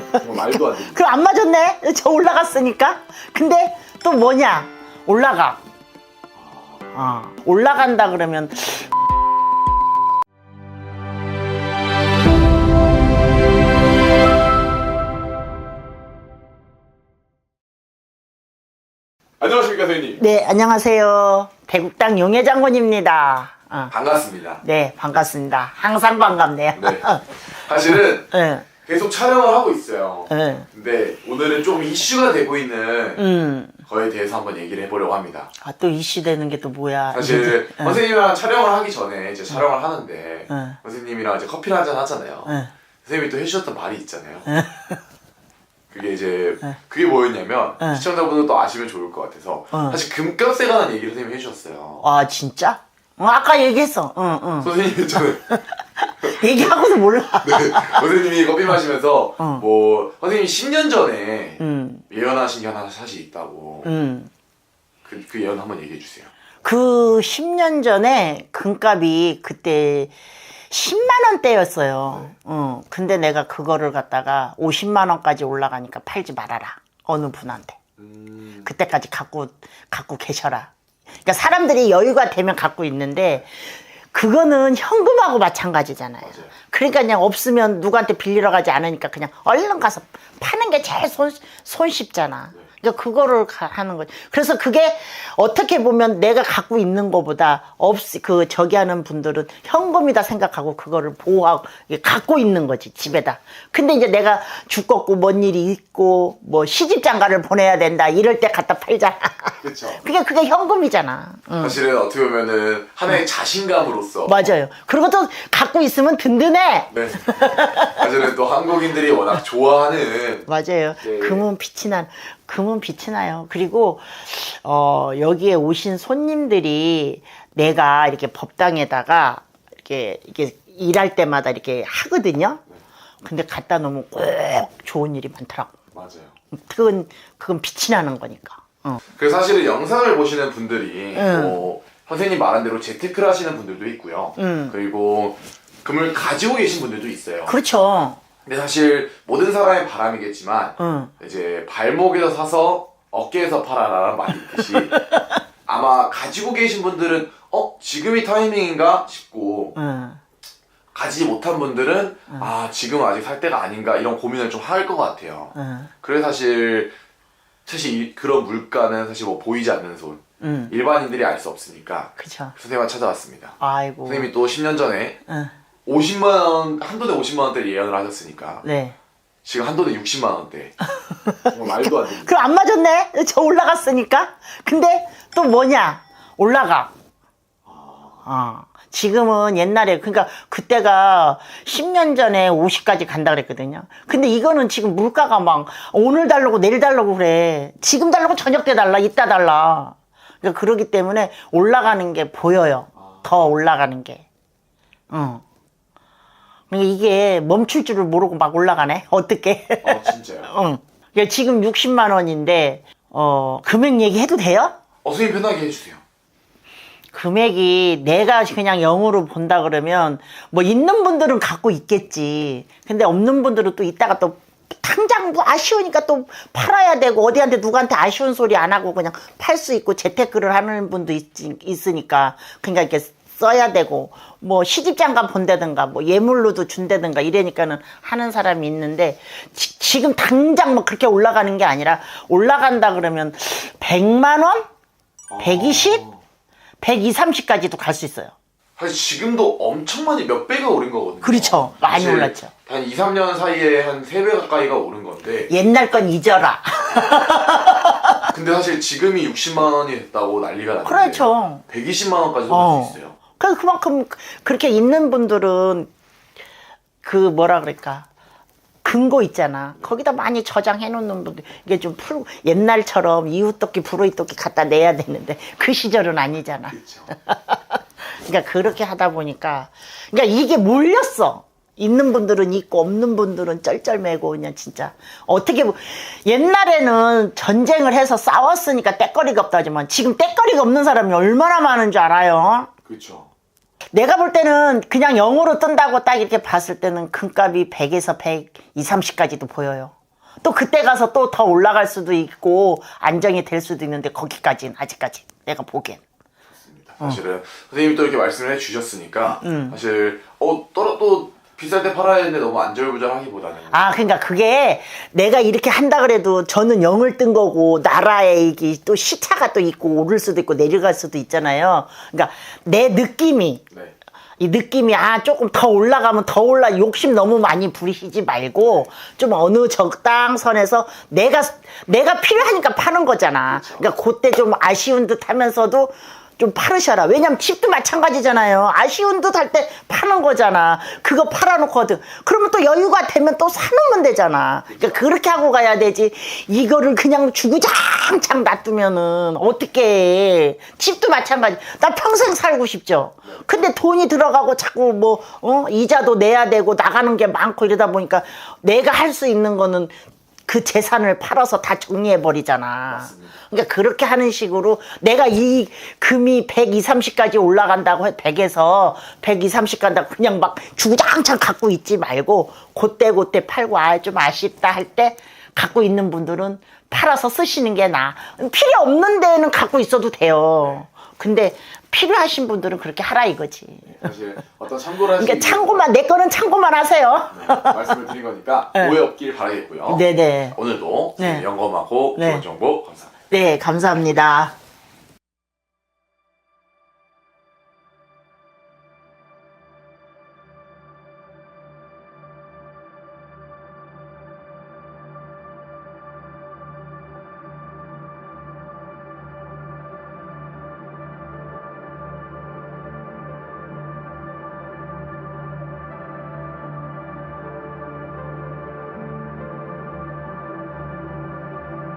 정말 말도 안 됩니다. 그럼 안 맞았네? 저 올라갔으니까. 근데 또 뭐냐? 올라가. 어, 올라간다 그러면 안녕하십니까 선생님. 네 안녕하세요 대국당 용해 장군입니다. 어, 반갑습니다. 네 반갑습니다. 항상 반갑네요. 네. 사실은 응, 계속 촬영을 하고 있어요. 응, 근데 오늘은 좀 이슈가 되고 있는 음. 거에 대해서 한번 얘기를 해보려고 합니다. 아, 또 이슈 되는 게 또 뭐야? 사실 응, 선생님이랑 촬영을 하기 전에 이제 촬영을 하는데 응. 선생님이랑 이제 커피를 한잔 하잖아요. 응. 선생님이 또 해주셨던 말이 있잖아요. 그게 이제 그게 뭐였냐면 응. 시청자분들도 아시면 좋을 것 같아서 응. 사실 금값에 관한 얘기를 선생님이 해주셨어요. 아 진짜? 어, 아까 얘기했어. 응, 응. 선생님이 저는 얘기하고도 몰라. 네, 선생님이 커피 마시면서 어. 뭐 선생님이 10년 전에 음, 예언하신 게 하나 사실 있다고 음. 그, 그 예언 한번 얘기해 주세요. 그 10년 전에 금값이 그때 10만 원대였어요. 어, 근데 내가 그거를 갖다가 50만 원까지 올라가니까 팔지 말아라. 어느 분한테. 음, 그때까지 갖고 갖고 계셔라. 그러니까 사람들이 여유가 되면 갖고 있는데 그거는 현금하고 마찬가지잖아요. 맞아요. 그러니까 그냥 없으면 누구한테 빌리러 가지 않으니까 그냥 얼른 가서 파는 게 제일 손, 손쉽잖아. 그러니까 그거를 가- 하는 거지. 그래서 그게 어떻게 보면 내가 갖고 있는 것보다 없, 그, 저기 하는 분들은 현금이다 생각하고 그거를 보호하고, 갖고 있는 거지, 집에다. 근데 이제 내가 죽겠고, 뭔 일이 있고, 뭐 시집 장가를 보내야 된다, 이럴 때 갖다 팔잖아. 그렇죠. 그게, 그게 현금이잖아. 응. 사실은 어떻게 보면은 하나의 자신감으로서 맞아요. 그리고 또 갖고 있으면 든든해. 네. 사실은 또 한국인들이 워낙 좋아하는 맞아요. 네. 금은 빛이 난, 금은 빛이 나요. 그리고, 어, 여기에 오신 손님들이 내가 이렇게 법당에다가 이렇게, 이렇게 일할 때마다 이렇게 하거든요. 근데 갖다 놓으면 꼭 좋은 일이 많더라고. 맞아요. 그건, 그건 빛이 나는 거니까. 어. 그래서 사실은 영상을 보시는 분들이 응. 뭐 선생님 말한 대로 재테크를 하시는 분들도 있고요. 응. 그리고 금을 가지고 계신 분들도 있어요. 그렇죠. 근데 사실 모든 사람의 바람이겠지만 응. 이제 발목에서 사서 어깨에서 팔아라라는 말이 있듯이 아마 가지고 계신 분들은 어 지금이 타이밍인가 싶고 응. 가지지 못한 분들은 아 지금 아직 살 때가 아닌가 이런 고민을 좀 할 것 같아요. 응. 그래서 사실 사실 이- 그런 물가는 사실 뭐 보이지 않는 손 응. 일반인들이 알 수 없으니까 그쵸. 선생님한테 찾아왔습니다. 아이고. 선생님이 또 10년 전에 응. 50만 원 한 돈에 50만 원대 예언을 하셨으니까 네. 지금 한 돈에 60만 원대 정말 말도 안 됩니다. 그럼 안 맞았네? 저 올라갔으니까. 근데 또 뭐냐? 올라가. 어. 지금은 옛날에, 그러니까 그때가 10년 전에 50까지 간다 그랬거든요. 근데 이거는 지금 물가가 막 오늘 달라고 내일 달라고 그래. 지금 달라고 저녁 때 달라, 이따 달라. 그러니까 그러기 때문에 올라가는 게 보여요. 더 올라가는 게. 어. 이게 멈출 줄을 모르고 막 올라가네. 어떻게? 어 진짜요? 응. 그러니까 지금 60만 원인데 어 금액 얘기해도 돼요? 어 선생님 편하게 해주세요. 금액이 내가 그냥 0으로 본다 그러면 뭐 있는 분들은 갖고 있겠지. 근데 없는 분들은 또 이따가 또 당장 뭐 아쉬우니까 또 팔아야 되고 어디한테 누구한테 아쉬운 소리 안 하고 그냥 팔 수 있고 재테크를 하는 분도 있, 있으니까 그러니까 이렇게 써야 되고 뭐 시집장가 본다든가 뭐 예물로도 준다든가 이러니까는 하는 사람이 있는데 지, 금 당장 뭐 그렇게 올라가는 게 아니라 올라간다 그러면 100만 원? 120? 120, 30까지도 갈 수 있어요. 사실 지금도 엄청 많이 몇 배가 오른 거거든요. 그렇죠. 많이 사실 올랐죠. 한 2, 3년 사이에 한 3배 가까이가 오른 건데 옛날 건 잊어라. 근데 사실 지금이 60만 원이 됐다고 난리가 났는데 그렇죠. 120만 원까지도 어. 갈수 있어요. 그 그만큼 그렇게 있는 분들은 그 뭐라 그럴까 근거 있잖아. 거기다 많이 저장해 놓는 분들 이게 좀 풀, 옛날처럼 이웃돕기 불호이돕기 갖다 내야 되는데 그 시절은 아니잖아. 그렇죠. 그러니까 그렇게 하다 보니까 그러니까 이게 몰렸어. 있는 분들은 있고 없는 분들은 쩔쩔매고 그냥 진짜 어떻게 보 옛날에는 전쟁을 해서 싸웠으니까 때거리가 없다지만 지금 때거리가 없는 사람이 얼마나 많은 줄 알아요? 그렇죠. 내가 볼 때는 그냥 0으로 뜬다고 딱 이렇게 봤을 때는 금값이 100에서 100, 2, 30까지도 보여요. 또 그때 가서 또 더 올라갈 수도 있고 안정이 될 수도 있는데 거기까지는 아직까지 내가 보기엔. 사실은 선생님이 또 이렇게 말씀을 해주셨으니까 음. 사실 어 떨어 또 비쌀 때 팔아야 되는데 너무 안절부절하기보다는 아, 그러니까 그게 내가 이렇게 한다 그래도 저는 영을 뜬 거고 나라에 이게 또 시차가 또 있고 오를 수도 있고 내려갈 수도 있잖아요. 그러니까 내 느낌이 네. 이 느낌이 아 조금 더 올라가면 더 올라 욕심 너무 많이 부리시지 말고 좀 어느 적당선에서 내가 내가 필요하니까 파는 거잖아. 그러니까 그때 좀 아쉬운 듯 하면서도 좀 팔으셔라. 왜냐면 집도 마찬가지잖아요. 아쉬운 듯 할 때 파는 거잖아. 그거 팔아놓거든. 그러면 또 여유가 되면 또 사놓으면 되잖아. 그러니까 그렇게 하고 가야 되지. 이거를 그냥 주구장창 놔두면은 어떻게 해. 집도 마찬가지. 나 평생 살고 싶죠. 근데 돈이 들어가고 자꾸 뭐, 어? 이자도 내야 되고 나가는 게 많고 이러다 보니까 내가 할 수 있는 거는 그 재산을 팔아서 다 정리해 버리잖아. 그러니까 그렇게 하는 식으로 내가 이 금이 120, 30까지 올라간다고 해 100에서 120, 30 간다고 그냥 막 주구장창 갖고 있지 말고 그때 그때 팔고 아 좀 아쉽다 할 때 갖고 있는 분들은 팔아서 쓰시는 게 나아. 필요 없는 데는 갖고 있어도 돼요. 근데 필요하신 분들은 그렇게 하라 이거지. 사실 어떤 참고를 하시기 그러니까 참고만 내 거는 참고만 하세요. 위해서 말씀을 드린 거니까 네. 오해 없길 바라겠고요. 네네. 오늘도 네. 영검하고 네. 좋은 정보 감사합니다. 네, 감사합니다.